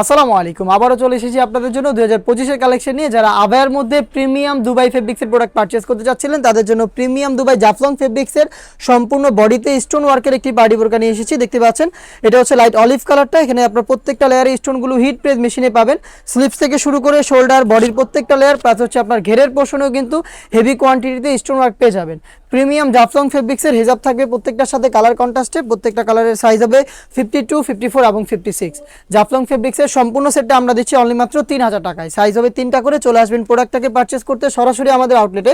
আসসালামু আলাইকুম। আবারও চলে এসেছি আপনাদের জন্য দুই হাজার পঁচিশের কালেকশন নিয়ে। যারা আবায়ের মধ্যে প্রিমিয়াম দুবাই ফেব্রিক্সের প্রোডাক্ট পারচেস করতে চাচ্ছিলেন, তাদের জন্য প্রিমিয়াম দুবাই জাফলং ফেব্রিক্সের সম্পূর্ণ বডিতে স্টোন ওয়ার্কের একটি পার্টি বোরকা নিয়ে এসেছি। দেখতে পাচ্ছেন, এটা হচ্ছে লাইট অলিভ কালারটা এখানে আপনার প্রত্যেকটা লেয়ারে স্টোনগুলো হিট প্রেস মেশিনে পাবেন। স্লিপস থেকে শুরু করে শোল্ডার বডির প্রত্যেকটা লেয়ার প্লাস হচ্ছে আপনার ঘেরের পোর্শনেও কিন্তু হেভি কোয়ান্টিটিতে স্টোন ওয়ার্ক পেয়ে যাবেন। প্রিমিয়াম জাফলং ফেব্রিক্সের হেজাব থাকবে প্রত্যেকটার সাথে কালার কন্ট্রাস্টে প্রত্যেকটা কালারের সাইজ হবে ফিফটি টু ফিফটি ফোর এবং ফিফটি সিক্স জাফলং ফেব্রিক্সের সম্পূর্ণ সেটটা আমরা দিচ্ছি অনলি মাত্র তিন হাজার টাকায়। সাইজ হবে তিনটা করে, চলে আসবেন প্রোডাক্টটাকে পারচেস করতে সরাসরি আমাদের আউটলেটে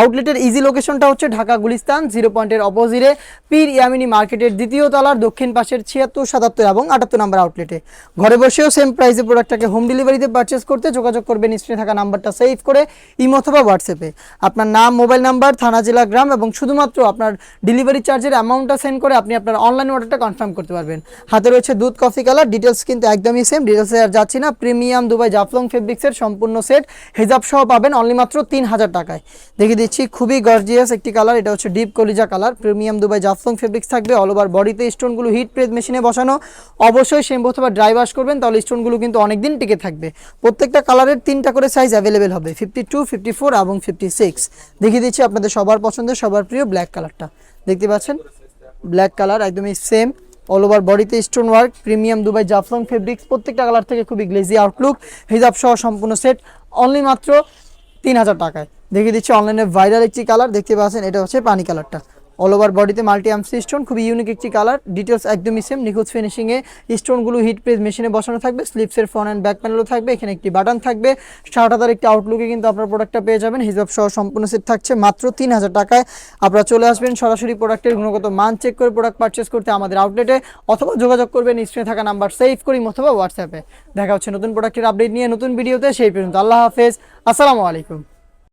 আউটলেটের ইজি লোকেশনটা হচ্ছে ঢাকা গুলিস্তান জিরো পয়েন্টের অপোজিটে পীর ইয়ামিনী মার্কেটের দ্বিতীয় তলার দক্ষিণ পাশের ছিয়াত্তর, সাতাত্তর এবং আটাত্তর নাম্বার আউটলেটে ঘরে বসেও সেম প্রাইসে প্রোডাক্টটাকে হোম ডেলিভারিতে পারচেস করতে যোগাযোগ করবেন স্ক্রিনে থাকা নাম্বারটা সেভ করে, ইমো অথবা হোয়াটসঅ্যাপে আপনার নাম মোবাইল নাম্বার থানা, জেলা, গ্রাম এবং শুধুমাত্র আপনার ডেলিভারি চার্জের অ্যামাউন্টটা সেন্ড করে আপনি আপনার অনলাইন অর্ডারটা কনফার্ম করতে পারবেন। হাতে রয়েছে দুধ কফি কালার ডিটেলস কিন্তু একদমই সেম ডিটেলসে আর যাচ্ছি না। প্রিমিয়াম দুবাই জাফলং ফেব্রিক্সের সম্পূর্ণ সেট হেজাব সহ পাবেন অনলি মাত্র তিন হাজার টাকায়। দেখিয়ে দিচ্ছি, খুবই গর্জিয়াস একটি কালার এটা হচ্ছে ডিপ কলিজা colour premium Dubai Jaflong fabrics থাকবে অল ওভার বডিতে স্টোনগুলো হিট প্রেস মেশিনে বসানো। অবশ্যই শ্যাম্পু অথবা ড্রাই ওয়াশ করবেন, তাহলে স্টোনগুলো কিন্তু অনেকদিন টিকে থাকবে। প্রত্যেকটা কালারের তিনটা করে সাইজ অ্যাভেলেবেল হবে ফিফটি টু ফিফটি ফোর এবং ফিফটি সিক্স দেখিয়ে দিচ্ছি আপনাদের সবার পছন্দের, সবার প্রিয় ব্ল্যাক কালারটা দেখতে পাচ্ছেন? ব্ল্যাক কালার একদমই সেম অল ওভার বডিতে stone work premium Dubai Jaflong fabrics প্রত্যেকটা কালার থেকে খুবই গ্লেজি আউটলুক হিজাব সহ সম্পূর্ণ সেট অনলি মাত্র তিন হাজার টাকায়। দেখিয়ে দিচ্ছি অনলাইনে ভাইরাল একটি কালার দেখতে পাচ্ছেন, এটা হচ্ছে পানি কালারটা অল ওভার বডিতে মাল্টি আমসি স্টোন খুবই ইউনিক একটি কালার ডিটেলস একদমই সেম নিখুঁত ফিনিশিংয়ে স্টোনগুলো হিট প্রেস মেশিনে বসানো থাকবে স্লিপসের ফ্রন্ট অ্যান্ড ব্যাক প্যানেলও থাকবে, এখানে একটি বাটন থাকবে। হাজার একটি আউটলুকে কিন্তু আপনার প্রোডাক্টটা পেয়ে যাবেন। হিসাব সহ সম্পূর্ণ সেট থাকছে, মাত্র তিন হাজার টাকায়। আপনারা চলে আসবেন সরাসরি প্রোডাক্টের গুণগত মান চেক করে প্রোডাক্ট পারচেস করতে আমাদের আউটলেটে অথবা যোগাযোগ করবেন স্ক্রিনে থাকা নাম্বার সেভ করি অথবা হোয়াটসঅ্যাপে দেখা হচ্ছে নতুন প্রোডাক্টের আপডেট নিয়ে নতুন ভিডিওতে সেই পর্যন্ত আল্লাহ হাফেজ। আসসালামু আলাইকুম।